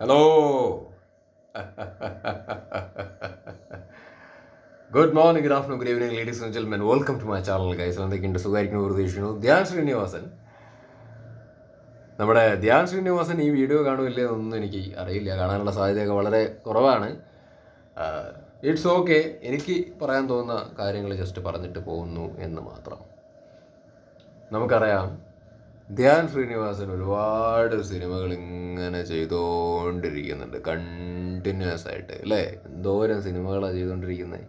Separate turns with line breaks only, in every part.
Hello good morning good afternoon good evening ladies and gentlemen welcome to my channel guys എന്തൊക്കെയുണ്ട്? സുഖമായിരിക്കുന്നു പ്രതീക്ഷിക്കുന്നു. ധ്യാൻ ശ്രീനിവാസൻ. നമ്മുടെ ധ്യാൻ ശ്രീനിവാസൻ ഈ വീഡിയോ കാണുമില്ലേ എന്നൊന്നും എനിക്ക് അറിയില്ല. കാണാനുള്ള സാധ്യതയൊക്കെ വളരെ കുറവാണ്. ഇറ്റ്സ് ഓക്കെ എനിക്ക് പറയാൻ തോന്നുന്ന കാര്യങ്ങൾ ജസ്റ്റ് പറഞ്ഞിട്ട് പോകുന്നു എന്ന് മാത്രം. നമുക്കറിയാം. ധ്യാൻ ശ്രീനിവാസൻ ഒരുപാട് സിനിമകൾ ഇങ്ങനെ ചെയ്തുകൊണ്ടിരിക്കുന്നുണ്ട് കണ്ടിന്യൂസ് ആയിട്ട് അല്ലേ? എന്തോരം സിനിമകളാണ് ചെയ്തുകൊണ്ടിരിക്കുന്നത്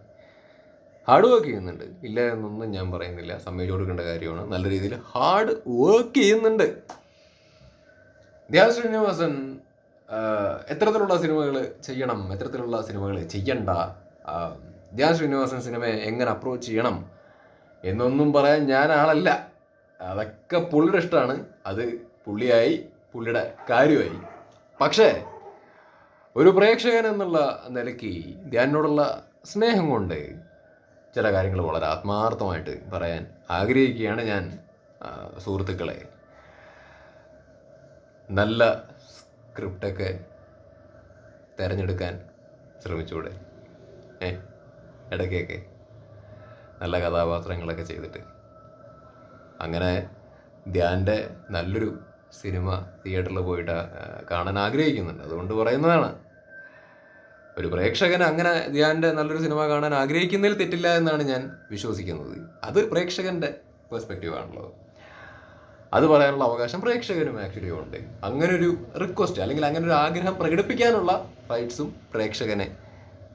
ഹാർഡ് വർക്ക് ചെയ്യുന്നുണ്ട്. ഇല്ല എന്നൊന്നും ഞാൻ പറയുന്നില്ല. സമ്മതിച്ചു കൊടുക്കേണ്ട കാര്യമാണ്. നല്ല രീതിയിൽ ഹാർഡ് വർക്ക് ചെയ്യുന്നുണ്ട്. ധ്യാൻ ശ്രീനിവാസൻ എത്തരത്തിലുള്ള സിനിമകൾ ചെയ്യണം? എത്തരത്തിലുള്ള സിനിമകൾ ചെയ്യണ്ട? ധ്യാൻ ശ്രീനിവാസൻ സിനിമയെ എങ്ങനെ അപ്രോച്ച് ചെയ്യണം? എന്നൊന്നും പറയാൻ ഞാൻ ആളല്ല. അതൊക്കെ പുള്ളിയുടെ ഇഷ്ടമാണ്. അത് പുള്ളിയായി പുള്ളിയുടെ കാര്യമായി. പക്ഷേ ഒരു പ്രേക്ഷകൻ എന്നുള്ള നിലയ്ക്ക് ധ്യാനോടുള്ള സ്നേഹം കൊണ്ട് ചില കാര്യങ്ങൾ വളരെ ആത്മാർത്ഥമായിട്ട് പറയാൻ ആഗ്രഹിക്കുകയാണ് ഞാൻ സുഹൃത്തുക്കളെ. നല്ല സ്ക്രിപ്റ്റൊക്കെ തിരഞ്ഞെടുക്കാൻ ശ്രമിച്ചൂടെ? ഏ? ഇടയ്ക്കൊക്കെ നല്ല കഥാപാത്രങ്ങളൊക്കെ ചെയ്തിട്ട്. അങ്ങനെ ധ്യാന്റെ നല്ലൊരു സിനിമ തിയേറ്ററിൽ പോയിട്ട് കാണാൻ ആഗ്രഹിക്കുന്നുണ്ട്. അതുകൊണ്ട് പറയുന്നതാണ്. ഒരു പ്രേക്ഷകൻ അങ്ങനെ ധ്യാന്റെ നല്ലൊരു സിനിമ കാണാൻ ആഗ്രഹിക്കുന്നതിൽ തെറ്റില്ല എന്നാണ് ഞാൻ വിശ്വസിക്കുന്നത്. അത് പ്രേക്ഷകന്റെ പെർസ്പെക്റ്റീവ് ആണല്ലോ. അത് പറയാനുള്ള അവകാശം പ്രേക്ഷകനും ആക്ച്വലി ഉണ്ട്. അങ്ങനെ ഒരു റിക്വസ്റ്റ് അല്ലെങ്കിൽ അങ്ങനെ ഒരു ആഗ്രഹം പ്രകടിപ്പിക്കാനുള്ള റൈറ്റ്സും പ്രേക്ഷകനെ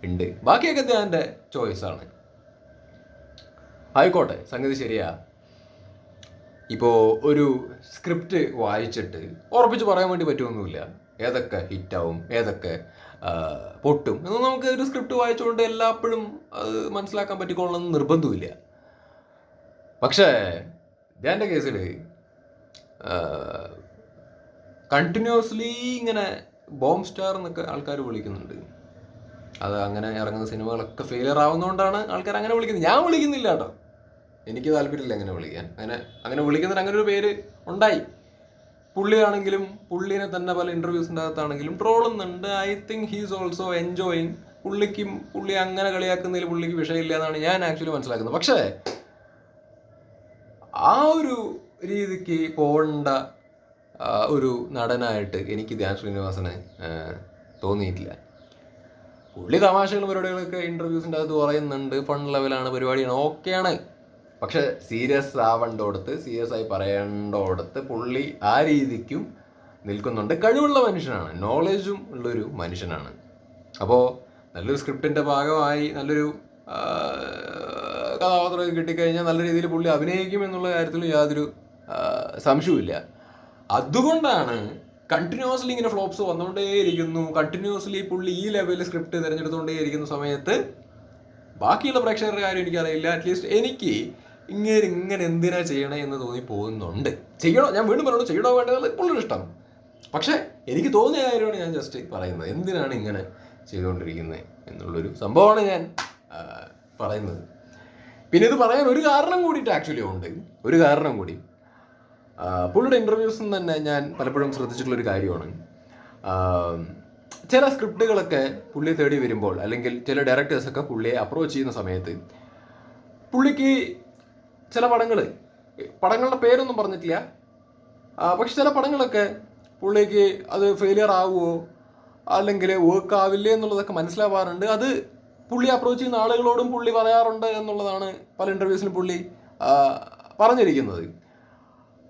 ഉണ്ട്. ബാക്കിയൊക്കെ ധ്യാന്റെ ചോയ്സാണ് ആയിക്കോട്ടെ സംഗതി ശരിയാ. ഇപ്പോൾ ഒരു സ്ക്രിപ്റ്റ് വായിച്ചിട്ട് ഉറപ്പിച്ച് പറയാൻ വേണ്ടി പറ്റുമൊന്നുമില്ല ഏതൊക്കെ ഹിറ്റാവും ഏതൊക്കെ പൊട്ടും എന്ന് നമുക്ക് ഒരു സ്ക്രിപ്റ്റ് വായിച്ചുകൊണ്ട് എല്ലാപ്പോഴും അത് മനസ്സിലാക്കാൻ പറ്റിക്കൊള്ളണമെന്ന് നിർബന്ധമില്ല പക്ഷേ ധ്യാന്റെ കേസിൽ കണ്ടിന്യൂസ്ലി ഇങ്ങനെ ബോംബ് സ്റ്റാർ എന്നൊക്കെ ആൾക്കാർ വിളിക്കുന്നുണ്ട്. അത് അങ്ങനെ ഇറങ്ങുന്ന സിനിമകളൊക്കെ ഫെയിലിയർ ആവുന്നതുകൊണ്ടാണ് ആൾക്കാർ അങ്ങനെ വിളിക്കുന്നത്. ഞാൻ വിളിക്കുന്നില്ല കേട്ടോ. എനിക്ക് താല്പര്യമില്ല അങ്ങനെ വിളിക്കാൻ. അങ്ങനെ അങ്ങനെ വിളിക്കുന്നതിന് അങ്ങനെ ഒരു പേര് ഉണ്ടായി. പുള്ളിയാണെങ്കിലും പുള്ളിനെ തന്നെ പല ഇന്റർവ്യൂസിന്റെ അകത്താണെങ്കിലും ട്രോളുന്നുണ്ട് I think he's also enjoying പുള്ളിക്കും പുള്ളി അങ്ങനെ കളിയാക്കുന്നതിൽ പുള്ളിക്ക് വിഷയമില്ല എന്നാണ് ഞാൻ ആക്ച്വലി മനസ്സിലാക്കുന്നത്. പക്ഷേ ആ ഒരു രീതിക്ക് പോകേണ്ട ഒരു നടനായിട്ട് എനിക്ക് ധ്യാൻ ശ്രീനിവാസനെ തോന്നിയിട്ടില്ല. പുള്ളി തമാശകളും പരിപാടികളൊക്കെ ഇന്റർവ്യൂസിന്റെ അകത്ത് പറയുന്നുണ്ട് ഫൺ ലെവലാണ് പരിപാടിയാണ് ഓക്കെയാണ് പക്ഷെ സീരിയസ് ആവേണ്ടോടത്ത് സീരിയസ് ആയി പറയേണ്ടോടത്ത് പുള്ളി ആ രീതിക്കും നിൽക്കുന്നുണ്ട്. കഴിവുള്ള മനുഷ്യനാണ്. നോളജും ഉള്ളൊരു മനുഷ്യനാണ്. അപ്പോൾ നല്ലൊരു സ്ക്രിപ്റ്റിന്റെ ഭാഗമായി നല്ലൊരു കഥാപാത്രമൊക്കെ കിട്ടിക്കഴിഞ്ഞാൽ നല്ല രീതിയിൽ പുള്ളി അഭിനയിക്കും എന്നുള്ള കാര്യത്തിൽ യാതൊരു സംശയവുമില്ല. അതുകൊണ്ടാണ് കണ്ടിന്യൂസ്ലി ഇങ്ങനെ ഫ്ലോപ്സ് വന്നുകൊണ്ടേയിരിക്കുന്നു. കണ്ടിന്യൂസ്ലി പുള്ളി ഈ ലെവലിൽ സ്ക്രിപ്റ്റ് തിരഞ്ഞെടുത്തുകൊണ്ടേയിരിക്കുന്ന സമയത്ത് ബാക്കിയുള്ള പ്രേക്ഷകരുടെ കാര്യം എനിക്കറിയില്ല. അറ്റ്ലീസ്റ്റ് എനിക്ക് ഇങ്ങനെ ഇങ്ങനെ എന്തിനാ ചെയ്യണേ എന്ന് തോന്നി പോകുന്നുണ്ട്. ചെയ്യണോ? ഞാൻ വീണ്ടും പറഞ്ഞു ചെയ്യണോ വേണ്ടത് പുള്ളിയുടെ ഇഷ്ടം. പക്ഷേ എനിക്ക് തോന്നിയ കാര്യമാണ് ഞാൻ ജസ്റ്റ് പറയുന്നത്. എന്തിനാണ് ഇങ്ങനെ ചെയ്തുകൊണ്ടിരിക്കുന്നത് എന്നുള്ളൊരു സംഭവമാണ് ഞാൻ പറയുന്നത്. പിന്നെ ഇത് പറയാൻ ഒരു കാരണം കൂടിയിട്ട് ആക്ച്വലി ഉണ്ട്. ഒരു കാരണം കൂടി. പുള്ളിയുടെ ഇന്റർവ്യൂസിൽ തന്നെ ഞാൻ പലപ്പോഴും ശ്രദ്ധിച്ചിട്ടുള്ളൊരു കാര്യമാണ്. ചില സ്ക്രിപ്റ്റുകളൊക്കെ പുള്ളി തേടി വരുമ്പോൾ അല്ലെങ്കിൽ ചില ഡയറക്ടേഴ്സൊക്കെ പുള്ളിയെ അപ്രോച്ച് ചെയ്യുന്ന സമയത്ത് പുള്ളിക്ക് ചില പടങ്ങൾ പടങ്ങളുടെ പേരൊന്നും പറഞ്ഞിട്ടില്ല. പക്ഷെ ചില പടങ്ങളൊക്കെ പുള്ളിക്ക് അത് ഫെയിലിയർ ആവുമോ അല്ലെങ്കിൽ വർക്ക് ആവില്ലേ എന്നുള്ളതൊക്കെ മനസ്സിലാവാറുണ്ട്. അത് പുള്ളി അപ്രോച്ച് ചെയ്യുന്ന ആളുകളോടും പുള്ളി പറയാറുണ്ട് എന്നുള്ളതാണ് പല ഇന്റർവ്യൂസിലും പുള്ളി പറഞ്ഞിരിക്കുന്നത്.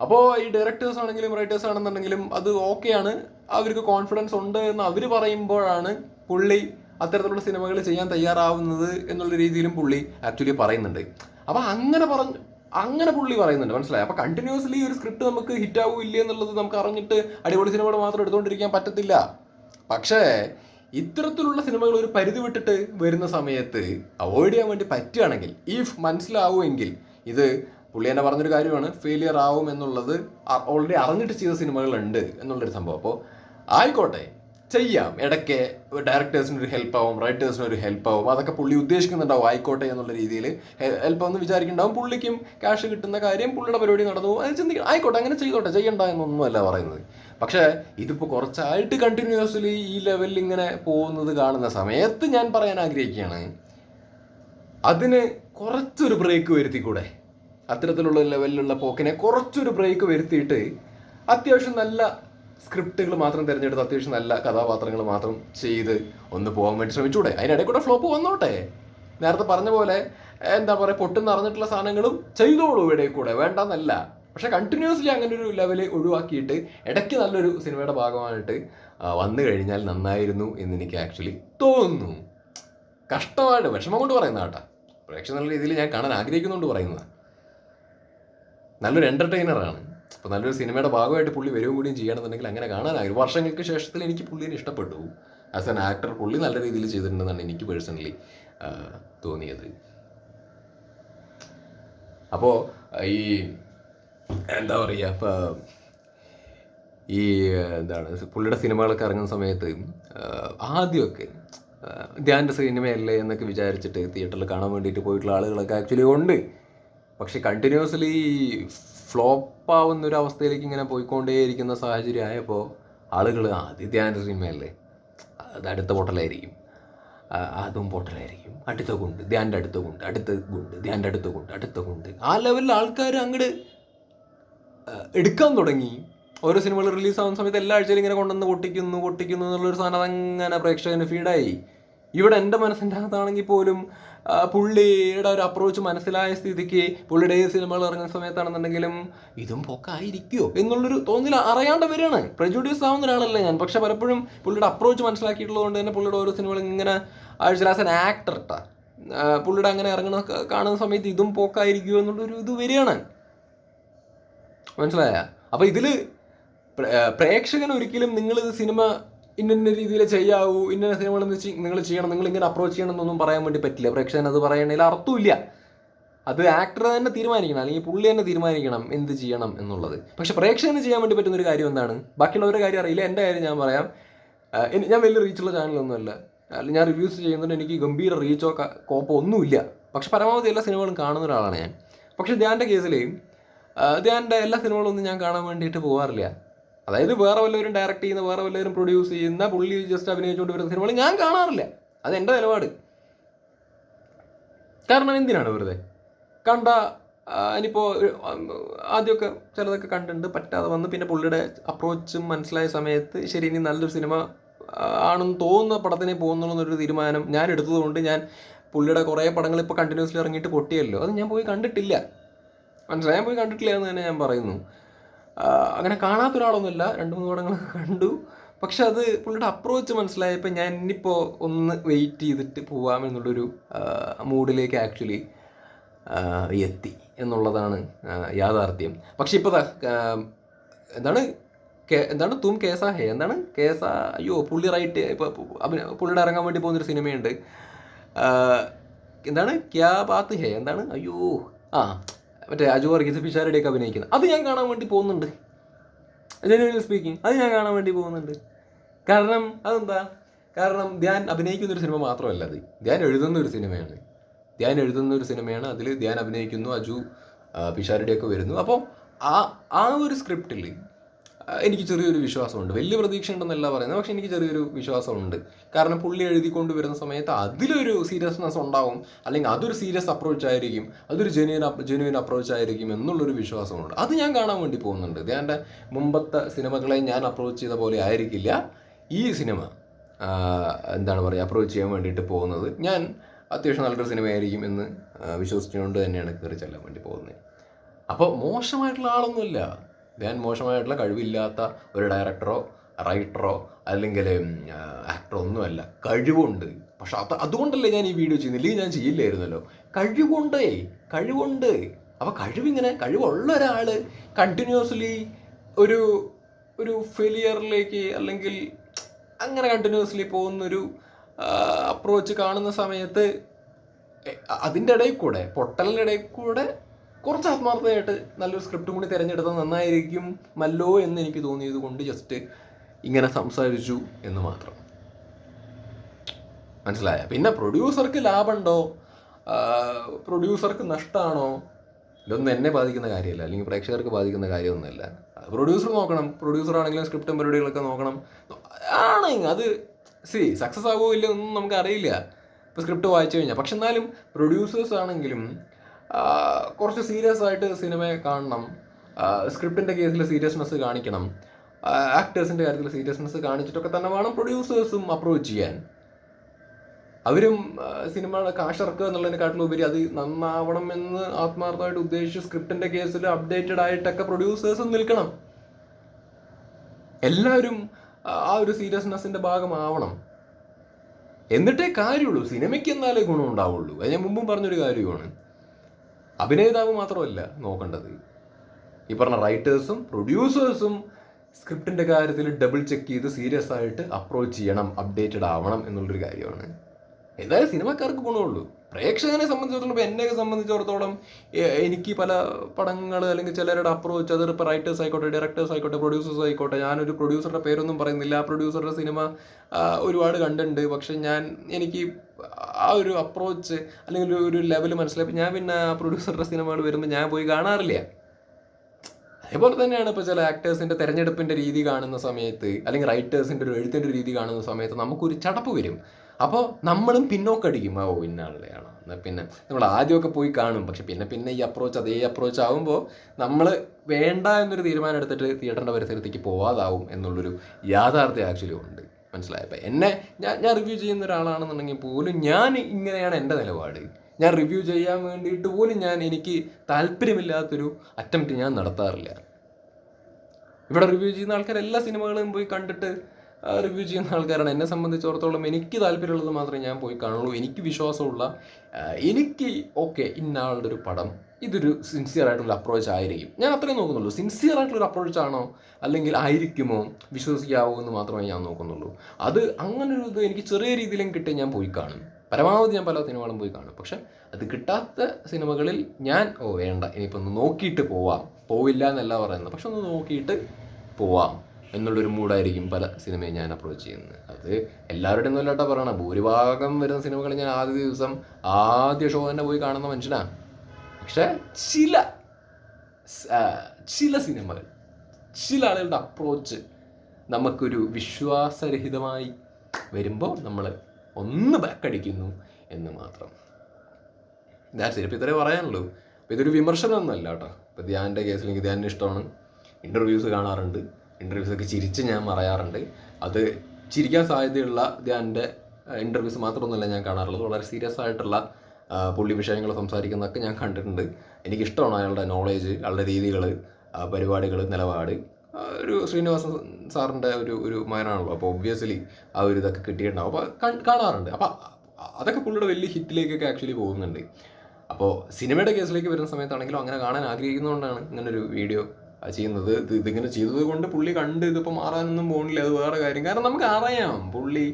അപ്പോൾ ഈ ഡയറക്ടേഴ്സ് ആണെങ്കിലും റൈറ്റേഴ്സ് ആണെന്നുണ്ടെങ്കിലും അത് ഓക്കെയാണ് അവർക്ക് കോൺഫിഡൻസ് ഉണ്ട് എന്ന് അവർ പറയുമ്പോഴാണ് പുള്ളി അത്തരത്തിലുള്ള സിനിമകൾ ചെയ്യാൻ തയ്യാറാവുന്നത് എന്നുള്ള രീതിയിലും പുള്ളി ആക്ച്വലി പറയുന്നുണ്ട്. അപ്പോൾ അങ്ങനെ പറഞ്ഞു അങ്ങനെ പുള്ളി പറയുന്നുണ്ട്. മനസ്സിലായി? അപ്പോൾ കണ്ടിന്യൂസ്ലി ഒരു സ്ക്രിപ്റ്റ് നമുക്ക് ഹിറ്റ് ആവില്ല എന്നുള്ളത് നമുക്ക് അറിഞ്ഞിട്ട് അടിപൊളി സിനിമകൾ മാത്രം എടുത്തുകൊണ്ടിരിക്കാൻ പറ്റത്തില്ല. പക്ഷേ ഇത്തരത്തിലുള്ള സിനിമകൾ ഒരു പരിധി വിട്ടിട്ട് വരുന്ന സമയത്ത് അവോയ്ഡ് ചെയ്യാൻ വേണ്ടി പറ്റുകയാണെങ്കിൽ ഇഫ് മനസ്സിലാവുമെങ്കിൽ ഇത് പുള്ളി തന്നെ പറഞ്ഞൊരു കാര്യമാണ് ഫെയിലിയർ ആവും എന്നുള്ളത് ഓൾറെഡി അറിഞ്ഞിട്ട് ചെയ്ത സിനിമകളുണ്ട് എന്നുള്ളൊരു സംഭവം. അപ്പോൾ ആയിക്കോട്ടെ ചെയ്യാം. ഇടയ്ക്ക് ഡയറക്ടേഴ്സിന് ഒരു ഹെൽപ്പ് ആവും റൈറ്റേഴ്സിന് ഒരു ഹെൽപ്പ് ആവും. അതൊക്കെ പുള്ളി ഉദ്ദേശിക്കുന്നുണ്ടാവും ആയിക്കോട്ടെ എന്നുള്ള രീതിയിൽ ഹെൽപ്പ് ഒന്ന് വിചാരിക്കുന്നുണ്ടാവും. പുള്ളിക്കും ക്യാഷ് കിട്ടുന്ന കാര്യം പുള്ളിയുടെ പരിപാടി നടന്നു. അത് ചിന്തിക്കണം. ആയിക്കോട്ടെ അങ്ങനെ ചെയ്തോട്ടെ. ചെയ്യണ്ട എന്നൊന്നുമല്ല പറയുന്നത്. പക്ഷേ ഇതിപ്പോൾ കുറച്ചായിട്ട് കണ്ടിന്യൂസ്ലി ഈ ലെവലിൽ ഇങ്ങനെ പോകുന്നത് കാണുന്ന സമയത്ത് ഞാൻ പറയാൻ ആഗ്രഹിക്കുകയാണ് അതിന് കുറച്ചൊരു ബ്രേക്ക് വരുത്തിക്കൂടെ? അത്തരത്തിലുള്ള ലെവലിലുള്ള പോക്കിനെ കുറച്ചൊരു ബ്രേക്ക് വരുത്തിയിട്ട് അത്യാവശ്യം നല്ല സ്ക്രിപ്റ്റുകൾ മാത്രം തിരഞ്ഞെടുത്ത് അത്യാവശ്യം നല്ല കഥാപാത്രങ്ങൾ മാത്രം ചെയ്ത് ഒന്ന് പോകാൻ വേണ്ടി ശ്രമിച്ചൂടെ? അതിനിടയിൽ കൂടെ ഫ്ലോപ്പ് വന്നോട്ടെ? നേരത്തെ പറഞ്ഞ പോലെ എന്താ പറയുക പൊട്ടും നിറഞ്ഞിട്ടുള്ള സാധനങ്ങളും ചെയ്തോളൂ ഇവിടെ കൂടെ. വേണ്ടെന്നല്ല. പക്ഷെ കണ്ടിന്യൂസ്ലി അങ്ങനെ ഒരു ലെവൽ ഒഴിവാക്കിയിട്ട് ഇടയ്ക്ക് നല്ലൊരു സിനിമയുടെ ഭാഗമായിട്ട് വന്നു കഴിഞ്ഞാൽ നന്നായിരുന്നു എന്ന് എനിക്ക് ആക്ച്വലി തോന്നുന്നു. കഷ്ടമായിട്ട് വിഷമം കൊണ്ട് പറയുന്ന കേട്ടാ. പ്രേക്ഷക രീതിയിൽ ഞാൻ കാണാൻ ആഗ്രഹിക്കുന്നുണ്ട് പറയുന്നത്. നല്ലൊരു എന്റർടൈനറാണ് അപ്പോൾ നല്ലൊരു സിനിമയുടെ ഭാഗമായിട്ട് പുള്ളി വരും കൂടിയും ചെയ്യണമെന്നുണ്ടെങ്കിൽ അങ്ങനെ കാണാനായി വർഷങ്ങൾക്ക് ശേഷത്തിൽ എനിക്ക് പുള്ളിനെ ഇഷ്ടപ്പെട്ടു. ആസ് ആൻ ആക്ടർ പുള്ളി നല്ല രീതിയിൽ ചെയ്തിട്ടുണ്ടെന്നാണ് എനിക്ക് പേഴ്സണലി തോന്നിയത്. അപ്പോൾ ഈ എന്താ പറയുക ഇപ്പോൾ ഈ എന്താണ് പുള്ളിയുടെ സിനിമകളൊക്കെ ഇറങ്ങുന്ന സമയത്ത് ആദ്യമൊക്കെ ധ്യാന്റെ സിനിമയല്ലേ എന്നൊക്കെ വിചാരിച്ചിട്ട് തിയേറ്ററിൽ കാണാൻ വേണ്ടിയിട്ട് പോയിട്ടുള്ള ആളുകളൊക്കെ ആക്ച്വലി ഉണ്ട്. പക്ഷെ കണ്ടിന്യൂസ്ലി ഫ്ലോപ്പ് ആവുന്ന ഒരു അവസ്ഥയിലേക്ക് ഇങ്ങനെ പോയിക്കൊണ്ടേയിരിക്കുന്ന സാഹചര്യം ആയപ്പോൾ ആളുകൾ ആദ്യം ധ്യാന്റെ സിനിമയല്ലേ? അത് അടുത്ത പൊട്ടലായിരിക്കും. അതും പൊട്ടലായിരിക്കും. അടുത്ത കൊണ്ട് ധ്യാന്റെ അടുത്ത കൊണ്ട് അടുത്ത കൊണ്ട് ധ്യാന്റെ അടുത്ത കൊണ്ട് അടുത്ത കൊണ്ട് ആ ലെവലിൽ ആൾക്കാർ അങ്ങോട്ട് എടുക്കാൻ തുടങ്ങി. ഓരോ സിനിമകൾ റിലീസ് ആവുന്ന സമയത്ത് എല്ലാ ആഴ്ചയിലും ഇങ്ങനെ കൊണ്ടുവന്ന് പൊട്ടിക്കുന്നു പൊട്ടിക്കുന്നു എന്നുള്ളൊരു സാധനം അതങ്ങനെ പ്രേക്ഷകന് ഫീഡായി ഇവിടെ എന്റെ മനസ്സിന്റെ അകത്താണെങ്കിൽ പോലും പുള്ളിയുടെ ഒരു അപ്രോച്ച് മനസ്സിലായ സ്ഥിതിക്ക് പുള്ളിയുടെ സിനിമകൾ ഇറങ്ങുന്ന സമയത്താണെന്നുണ്ടെങ്കിലും ഇതും പൊക്കായിരിക്കുമോ എന്നുള്ളൊരു തോന്നൽ അറിയാണ്ട് വരികയാണ്. പ്രൊഡ്യൂസ് ആവുന്ന ഒരാളല്ല ഞാൻ. പക്ഷെ പലപ്പോഴും പുള്ളിയുടെ അപ്രോച്ച് മനസ്സിലാക്കിയിട്ടുള്ളത് കൊണ്ട് തന്നെ പുള്ളിയുടെ ഓരോ സിനിമകൾ ഇങ്ങനെ ആഴ്ച ആസ് എൻ ആക്ടർ ഇട്ടാ പുള്ളിയുടെ അങ്ങനെ ഇറങ്ങുന്ന കാണുന്ന സമയത്ത് ഇതും പോക്കായിരിക്കുമോ എന്നുള്ളൊരു ഇത് വരികയാണ്. മനസ്സിലായ? അപ്പൊ ഇതിൽ പ്രേക്ഷകൻ ഒരിക്കലും നിങ്ങൾ സിനിമ ഇന്ന രീതിയിൽ ചെയ്യാവൂ ഇന്ന സിനിമകൾ നിങ്ങൾ ചെയ്യണം നിങ്ങൾ ഇങ്ങനെ അപ്രോച്ച് ചെയ്യണം എന്നൊന്നും പറയാൻ വേണ്ടി പറ്റില്ല. പ്രേക്ഷകൻ അത് പറയണതിൽ അർത്ഥമില്ല അത് ആക്ടർ തന്നെ തീരുമാനിക്കണം അല്ലെങ്കിൽ പുള്ളി തന്നെ തീരുമാനിക്കണം എന്ത് ചെയ്യണം എന്നുള്ളത്. പക്ഷെ പ്രേക്ഷകന് ചെയ്യാൻ വേണ്ടി പറ്റുന്ന ഒരു കാര്യം എന്താണ്? ബാക്കിയുള്ളവരുടെ കാര്യം അറിയില്ല. എന്റെ കാര്യം ഞാൻ പറയാം. ഞാൻ വലിയ റീച്ചുള്ള ചാനലൊന്നുമല്ല. ഞാൻ റിവ്യൂസ് ചെയ്യുന്നുണ്ട്. എനിക്ക് ഗംഭീര റീച്ചോ കോപ്പോ ഒന്നുമില്ല. പക്ഷെ പരമാവധി എല്ലാ സിനിമകളും കാണുന്ന ഒരാളാണ് ഞാൻ. പക്ഷെ ധ്യാന്റെ കേസിൽ ധ്യാന്റെ എല്ലാ സിനിമകളൊന്നും ഞാൻ കാണാൻ വേണ്ടിയിട്ട് പോകാറില്ല അതായത് വേറെ വല്ലവരും ഡയറക്റ്റ് ചെയ്യുന്ന വേറെ വല്ലവരും പ്രൊഡ്യൂസ് ചെയ്യുന്ന പുള്ളി ജസ്റ്റ് അഭിനയിച്ചുകൊണ്ട് വരുന്ന സിനിമകൾ ഞാൻ കാണാറില്ല. അത് എന്റെ നിലപാട്. കാരണം എന്തിനാണ് വെറുതെ? കണ്ട ഇനിയിപ്പോൾ ആദ്യമൊക്കെ ചിലതൊക്കെ കണ്ടിട്ടുണ്ട് പറ്റാതെ വന്ന് പിന്നെ പുള്ളിയുടെ അപ്രോച്ചും മനസ്സിലായ സമയത്ത് ശരി ഇനി നല്ലൊരു സിനിമ ആണെന്ന് തോന്നുന്ന പടത്തിനെ പോകുന്നുള്ളൊരു തീരുമാനം ഞാൻ എടുത്തതുകൊണ്ട് ഞാൻ പുള്ളിയുടെ കുറേ പടങ്ങൾ ഇപ്പോൾ കണ്ടിന്യൂസ്ലി ഇറങ്ങിയിട്ട് പൊട്ടിയല്ലോ. അത് ഞാൻ പോയി കണ്ടിട്ടില്ല. മനസ്സിലായി? ഞാൻ പോയി കണ്ടിട്ടില്ല എന്ന് തന്നെ ഞാൻ പറയുന്നു. അങ്ങനെ കാണാത്ത ഒരാളൊന്നുമില്ല. രണ്ട് മൂന്ന് പടങ്ങൾ കണ്ടു. പക്ഷെ അത് പുള്ളിയുടെ അപ്രോച്ച് മനസ്സിലായപ്പോൾ ഞാൻ ഇനിയിപ്പോൾ ഒന്ന് വെയിറ്റ് ചെയ്തിട്ട് പോവാമെന്നുള്ളൊരു മൂഡിലേക്ക് ആക്ച്വലി എത്തി എന്നുള്ളതാണ് യാഥാർത്ഥ്യം. പക്ഷെ ഇപ്പോൾ എന്താണ് എന്താണ് തും കേസാ ഹേ? എന്താണ് കേസാ അയ്യോ പുള്ളി റൈറ്റ് ഇപ്പോൾ പുള്ളിയുടെ ഇറങ്ങാൻ വേണ്ടി പോകുന്നൊരു സിനിമയുണ്ട്. എന്താണ് ക്യാ ബാത്ത് ഹേ? എന്താണ്? അയ്യോ ആ മറ്റേ അജു വർഗീസ് പിഷാരടിയൊക്കെ അഭിനയിക്കുന്നത്. അത് ഞാൻ കാണാൻ വേണ്ടി പോകുന്നുണ്ട്. ജെന്യൂൻലി സ്പീക്കിംഗ് അത് ഞാൻ കാണാൻ വേണ്ടി പോകുന്നുണ്ട്. കാരണം അതെന്താ? കാരണം ധ്യാൻ അഭിനയിക്കുന്ന ഒരു സിനിമ മാത്രമല്ല അത്. ധ്യാൻ എഴുതുന്ന ഒരു സിനിമയാണ്. ധ്യാൻ എഴുതുന്ന ഒരു സിനിമയാണ്. അതിൽ ധ്യാൻ അഭിനയിക്കുന്നു അജു പിഷാരടിയൊക്കെ വരുന്നു. അപ്പോൾ ആ ആ ഒരു സ്ക്രിപ്റ്റിൽ എനിക്ക് ചെറിയൊരു വിശ്വാസമുണ്ട്. വലിയ പ്രതീക്ഷ ഉണ്ടെന്നല്ല പറയുന്നത്. പക്ഷെ എനിക്ക് ചെറിയൊരു വിശ്വാസമുണ്ട്. കാരണം പുള്ളി എഴുതിക്കൊണ്ട് വരുന്ന സമയത്ത് അതിലൊരു സീരിയസ്നെസ് ഉണ്ടാവും. അല്ലെങ്കിൽ അതൊരു സീരിയസ് അപ്രോച്ച് ആയിരിക്കും. അതൊരു ജെന്യൂൻ ജെന്യൂൻ അപ്രോച്ച് ആയിരിക്കും എന്നുള്ളൊരു വിശ്വാസമുണ്ട്. അത് ഞാൻ കാണാൻ വേണ്ടി പോകുന്നുണ്ട്. ഞാൻ മുമ്പത്തെ സിനിമകളെ ഞാൻ അപ്രോച്ച് ചെയ്ത പോലെ ആയിരിക്കില്ല. ഈ സിനിമ എന്താണ് പറയുക അപ്രോച്ച് ചെയ്യാൻ വേണ്ടിയിട്ട് പോകുന്നത്. ഞാൻ അത്യാവശ്യം നല്ലൊരു സിനിമയായിരിക്കും എന്ന് വിശ്വസിച്ചുകൊണ്ട് തന്നെയാണ് കയറി ചെല്ലാൻ വേണ്ടി പോകുന്നത്. അപ്പോൾ മോശമായിട്ടുള്ള ആളൊന്നുമില്ല. ഞാൻ മോശമായിട്ടുള്ള കഴിവില്ലാത്ത ഒരു ഡയറക്ടറോ റൈറ്ററോ അല്ലെങ്കിൽ ആക്ടറോ ഒന്നുമല്ല. കഴിവുണ്ട്. പക്ഷെ അത് അതുകൊണ്ടല്ലേ ഞാൻ ഈ വീഡിയോ ചെയ്യുന്നില്ല ഞാൻ ചെയ്യില്ലായിരുന്നല്ലോ. കഴിവുണ്ട് കഴിവുണ്ട്. അപ്പോൾ കഴിവിങ്ങനെ കഴിവുള്ള ഒരാൾ കണ്ടിന്യൂസ്ലി ഒരു ഒരു ഫെയിലിയറിലേക്ക് അല്ലെങ്കിൽ അങ്ങനെ കണ്ടിന്യൂസ്ലി പോകുന്നൊരു അപ്രോച്ച് കാണുന്ന സമയത്ത് അതിന്റെ ഇടയിൽ കൂടെ പൊട്ടലിന്റെ ഇടയിൽ കൂടെ കുറച്ച് ആത്മാർത്ഥമായിട്ട് നല്ലൊരു സ്ക്രിപ്റ്റും കൂടി തിരഞ്ഞെടുത്താൽ നന്നായിരിക്കും മല്ലോ എന്ന് എനിക്ക് തോന്നിയത് കൊണ്ട് ജസ്റ്റ് ഇങ്ങനെ സംസാരിച്ചു എന്ന് മാത്രം. മനസ്സിലായ? പിന്നെ പ്രൊഡ്യൂസർക്ക് ലാഭമുണ്ടോ പ്രൊഡ്യൂസർക്ക് നഷ്ടമാണോ ഇതൊന്നും എന്നെ ബാധിക്കുന്ന കാര്യമല്ല. അല്ലെങ്കിൽ പ്രേക്ഷകർക്ക് ബാധിക്കുന്ന കാര്യമൊന്നുമല്ല. പ്രൊഡ്യൂസർ നോക്കണം. പ്രൊഡ്യൂസർ ആണെങ്കിലും സ്ക്രിപ്റ്റും പരിപാടികളൊക്കെ നോക്കണം. ആണ് അത് സി സക്സസ് ആകുമോ ഇല്ല ഒന്നും നമുക്ക് അറിയില്ല ഇപ്പോൾ സ്ക്രിപ്റ്റ് വായിച്ചു കഴിഞ്ഞാൽ പക്ഷെ എന്നാലും പ്രൊഡ്യൂസേഴ്സ് ആണെങ്കിലും കുറച്ച് സീരിയസ് ആയിട്ട് സിനിമയെ കാണണം. സ്ക്രിപ്റ്റിന്റെ കേസിൽ സീരിയസ്നെസ് കാണിക്കണം. ആക്ടേഴ്സിന്റെ കാര്യത്തിൽ സീരിയസ്നെസ് കാണിച്ചിട്ടൊക്കെ തന്നെ വേണം പ്രൊഡ്യൂസേഴ്സും അപ്രോച്ച് ചെയ്യാൻ. അവരും സിനിമയുടെ കാശിറക്കുക എന്നുള്ളതിനെക്കാട്ടിലും ഉപരി അത് നന്നാവണം എന്ന് ആത്മാർത്ഥമായിട്ട് ഉദ്ദേശിച്ച് സ്ക്രിപ്റ്റിന്റെ കേസിൽ അപ്ഡേറ്റഡ് ആയിട്ടൊക്കെ പ്രൊഡ്യൂസേഴ്സും നിൽക്കണം. എല്ലാവരും ആ ഒരു സീരിയസ്നെസ്സിന്റെ ഭാഗമാവണം. എന്നിട്ടേ കാര്യമുള്ളൂ. സിനിമയ്ക്ക് എന്നാലേ ഗുണം ഉണ്ടാവുള്ളൂ അത് ഞാൻ മുമ്പും പറഞ്ഞൊരു കാര്യമാണ്. അഭിനേതാവ് മാത്രമല്ല നോക്കേണ്ടത്. ഈ പറഞ്ഞ റൈറ്റേഴ്സും പ്രൊഡ്യൂസേഴ്സും സ്ക്രിപ്റ്റിന്റെ കാര്യത്തിൽ ഡബിൾ ചെക്ക് ചെയ്ത് സീരിയസ് ആയിട്ട് അപ്രോച്ച് ചെയ്യണം അപ്ഡേറ്റഡ് ആവണം എന്നുള്ളൊരു കാര്യമാണ്. എന്തായാലും സിനിമക്കാർക്ക് ഗുണമുള്ളൂ. പ്രേക്ഷകനെ സംബന്ധിച്ചിടത്തോളം എന്നെ സംബന്ധിച്ചിടത്തോളം എനിക്ക് പല പടങ്ങൾ അല്ലെങ്കിൽ ചിലരുടെ അപ്രോച്ച് അത് റൈറ്റേഴ്സ് ആയിക്കോട്ടെ ഡയറക്ടേഴ്സ് ആയിക്കോട്ടെ പ്രൊഡ്യൂസേഴ്സ് ആയിക്കോട്ടെ ഞാനൊരു പ്രൊഡ്യൂസറുടെ പേരൊന്നും പറയുന്നില്ല. ആ പ്രൊഡ്യൂസറുടെ സിനിമ ഒരുപാട് കണ്ടിട്ടുണ്ട്. പക്ഷെ ഞാൻ എനിക്ക് ആ ഒരു അപ്രോച്ച് അല്ലെങ്കിൽ ഒരു- ലെവൽ മനസ്സിലായി. ഞാൻ പിന്നെ ആ പ്രൊഡ്യൂസറുടെ സിനിമകൾ വരുമ്പോൾ ഞാൻ പോയി കാണാറില്ല. അതേപോലെ തന്നെയാണ് ഇപ്പോൾ ചില ആക്ടേഴ്സിന്റെ തിരഞ്ഞെടുപ്പിന്റെ രീതി കാണുന്ന സമയത്ത് അല്ലെങ്കിൽ റൈറ്റേഴ്സിന്റെ ഒരു എഴുത്തിന്റെ രീതി കാണുന്ന സമയത്ത് നമുക്കൊരു ചടപ്പ് വരും. അപ്പോൾ നമ്മളും പിന്നോക്കടിക്കും. ഓ ഇന്നാളുടെയാണ്? പിന്നെ നമ്മൾ ആദ്യമൊക്കെ പോയി കാണും. പക്ഷെ പിന്നെ പിന്നെ ഈ അപ്രോച്ച് അതേ അപ്രോച്ച് ആകുമ്പോൾ നമ്മൾ വേണ്ട എന്നൊരു തീരുമാനം എടുത്തിട്ട് തിയേറ്ററിന്റെ പരിസരത്തേക്ക് പോവാതാവും എന്നുള്ളൊരു യാഥാർത്ഥ്യം ആക്ച്വലി ഉണ്ട്. മനസ്സിലായപ്പോൾ എന്നെ ഞാൻ ഞാൻ റിവ്യൂ ചെയ്യുന്ന ഒരാളാണെന്നുണ്ടെങ്കിൽ പോലും ഞാൻ ഇങ്ങനെയാണ് എന്റെ നിലപാട്. ഞാൻ റിവ്യൂ ചെയ്യാൻ വേണ്ടിയിട്ട് പോലും ഞാൻ എനിക്ക് താല്പര്യമില്ലാത്തൊരു അറ്റംപ്റ്റ് ഞാൻ നടത്താറില്ല. ഇവിടെ റിവ്യൂ ചെയ്യുന്ന ആൾക്കാർ എല്ലാ സിനിമകളും പോയി കണ്ടിട്ട് റിവ്യൂ ചെയ്യുന്ന ആൾക്കാരാണ്. എന്നെ സംബന്ധിച്ചിടത്തോളം എനിക്ക് താല്പര്യമുള്ളത് മാത്രമേ ഞാൻ പോയി കാണുള്ളൂ. എനിക്ക് വിശ്വാസമുള്ള എനിക്ക് ഓക്കെ ഇന്ന ആളുടെ ഒരു പടം ഇതൊരു സിൻസിയർ ആയിട്ടുള്ള അപ്രോച്ച് ആയിരിക്കും. ഞാൻ അത്രയും നോക്കുന്നുള്ളൂ. സിൻസിയർ ആയിട്ടുള്ള അപ്രോച്ച് ആണോ? അല്ലെങ്കിൽ ആയിരിക്കുമോ? വിശ്വസിക്കാവോ എന്ന് മാത്രമേ ഞാൻ നോക്കുന്നുള്ളൂ. അത് അങ്ങനെ ഒരു ഇത് എനിക്ക് ചെറിയ രീതിയിലും കിട്ടി ഞാൻ പോയി കാണും. പരമാവധി ഞാൻ പല സിനിമകളും പോയി കാണും. പക്ഷെ അത് കിട്ടാത്ത സിനിമകളിൽ ഞാൻ ഓ വേണ്ട ഇനിയിപ്പോൾ ഒന്ന് നോക്കിയിട്ട് പോവാം. പോവില്ല എന്നല്ല പറയുന്നത്. പക്ഷെ ഒന്ന് നോക്കിയിട്ട് പോവാം. എന്നുള്ളൊരു മൂഡായിരിക്കും പല സിനിമയും ഞാൻ അപ്രോച്ച് ചെയ്യുന്നത്. അത് എല്ലാവരുടെയും ഒന്നല്ലാട്ടാ പറയണം ഭൂരിഭാഗം വരുന്ന സിനിമകൾ ഞാൻ ആദ്യ ദിവസം ആദ്യ ഷോ തന്നെ പോയി കാണുന്ന മനുഷ്യനാണ്. പക്ഷെ ചില ചില സിനിമകൾ ചില ആളുകളുടെ അപ്രോച്ച് നമുക്കൊരു വിശ്വാസരഹിതമായി വരുമ്പോൾ നമ്മൾ ഒന്ന് ബാക്കടിക്കുന്നു എന്ന് മാത്രം. ഞാൻ ശരിപ്പം ഇത്രേ പറയാനുള്ളൂ. അപ്പോൾ ഇതൊരു വിമർശനമൊന്നുമല്ല കേട്ടോ. ഇപ്പോൾ ധ്യാന്റെ കേസിൽ എനിക്ക് ധ്യാനിന് ഇഷ്ടമാണ്. ഇന്റർവ്യൂസ് കാണാറുണ്ട്. ഇന്റർവ്യൂസ് ഒക്കെ ചിരിച്ച് ഞാൻ പറയാറുണ്ട്. അത് ചിരിക്കാൻ സാധ്യതയുള്ള ധ്യാന്റെ ഇന്റർവ്യൂസ് മാത്രമൊന്നുമല്ല ഞാൻ കാണാറുള്ളത്. വളരെ സീരിയസ് ആയിട്ടുള്ള പുള്ളി വിഷയങ്ങൾ സംസാരിക്കുന്നതൊക്കെ ഞാൻ കണ്ടിട്ടുണ്ട്. എനിക്കിഷ്ടമാണ് അയാളുടെ നോളേജ് അയാളുടെ രീതികൾ പരിപാടികൾ നിലപാട്. ഒരു ശ്രീനിവാസൻ സാറിന്റെ ഒരു ഒരു മകനാണല്ലോ. അപ്പോൾ ഒബ്വിയസ്ലി ആ ഒരു ഇതൊക്കെ കിട്ടിയിട്ടുണ്ടാവും. അപ്പോൾ കാണാറുണ്ട്. അപ്പോൾ അതൊക്കെ പുള്ളിയുടെ വലിയ ഹിറ്റിലേക്കൊക്കെ ആക്ച്വലി പോകുന്നുണ്ട്. അപ്പോൾ സിനിമയുടെ കേസിലേക്ക് വരുന്ന സമയത്താണെങ്കിലും അങ്ങനെ കാണാൻ ആഗ്രഹിക്കുന്നതുകൊണ്ടാണ് ഇങ്ങനൊരു വീഡിയോ ചെയ്യുന്നത് ഇത് ഇതിങ്ങനെ ചെയ്തത് കൊണ്ട് പുള്ളി കണ്ട് ഇതിപ്പോൾ മാറാനൊന്നും പോകണില്ല അത് വേറെ കാര്യം. കാരണം നമുക്ക് അറിയാം പുള്ളി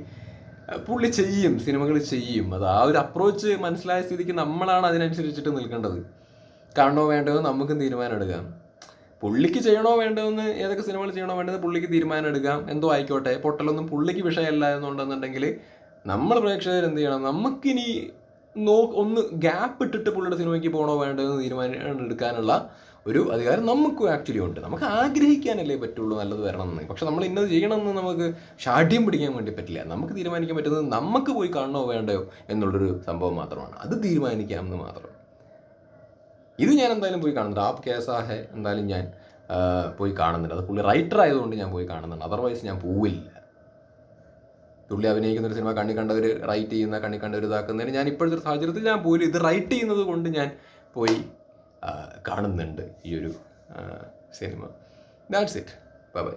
പുള്ളി ചെയ്യും സിനിമകൾ ചെയ്യും. അത് ആ ഒരു അപ്രോച്ച് മനസ്സിലായ സ്ഥിതിക്ക് നമ്മളാണ് അതിനനുസരിച്ചിട്ട് നിൽക്കേണ്ടത്. കാണണോ വേണ്ടതെന്ന് നമുക്കും തീരുമാനം എടുക്കാം. പുള്ളിക്ക് ചെയ്യണോ വേണ്ടതെന്ന് ഏതൊക്കെ സിനിമകൾ ചെയ്യണോ വേണ്ടത് പുള്ളിക്ക് തീരുമാനം എടുക്കാം. എന്തോ ആയിക്കോട്ടെ പൊട്ടലൊന്നും പുള്ളിക്ക് വിഷയമല്ല എന്നുണ്ടെന്നുണ്ടെങ്കിൽ നമ്മൾ പ്രേക്ഷകർ എന്ത് ചെയ്യണം? നമുക്കിനി നോ ഒന്ന് ഗ്യാപ്പ് ഇട്ടിട്ട് പുള്ളിയുടെ സിനിമയ്ക്ക് പോകണോ വേണ്ടതെന്ന് തീരുമാനം എടുക്കാനുള്ള ഒരു അധികാരം നമുക്ക് ആക്ച്വലി ഉണ്ട്. നമുക്ക് ആഗ്രഹിക്കാനല്ലേ പറ്റുള്ളൂ നല്ലത് വരണം എന്ന് പക്ഷെ നമ്മൾ ഇന്നത് ചെയ്യണമെന്ന് നമുക്ക് ഷാഠ്യം പിടിക്കാൻ വേണ്ടി പറ്റില്ല. നമുക്ക് തീരുമാനിക്കാൻ പറ്റുന്നത് നമുക്ക് പോയി കാണണോ വേണ്ടയോ എന്നുള്ളൊരു സംഭവം മാത്രമാണ്. അത് തീരുമാനിക്കാമെന്ന് മാത്രം. ഇത് ഞാൻ എന്തായാലും പോയി കാണുന്നുണ്ട് ആ കേസാഹെ എന്തായാലും ഞാൻ പോയി കാണുന്നുണ്ട് അത് പുള്ളി റൈറ്റർ ആയതുകൊണ്ട് ഞാൻ പോയി കാണുന്നുണ്ട് അതർവൈസ് ഞാൻ പോവില്ല. പുള്ളി അഭിനയിക്കുന്ന ഒരു സിനിമ കണ്ണി കണ്ടവർ റൈറ്റ് ചെയ്യുന്ന കണ്ണി കണ്ടവർ ഇതാക്കുന്നതിന് ഞാൻ ഇപ്പോഴത്തെ ഒരു സാഹചര്യത്തിൽ ഞാൻ പോയി ഇത് റൈറ്റ് ചെയ്യുന്നത് കൊണ്ട് ഞാൻ പോയി കാണുന്നുണ്ട് ഈ ഒരു cinema. That's it bye bye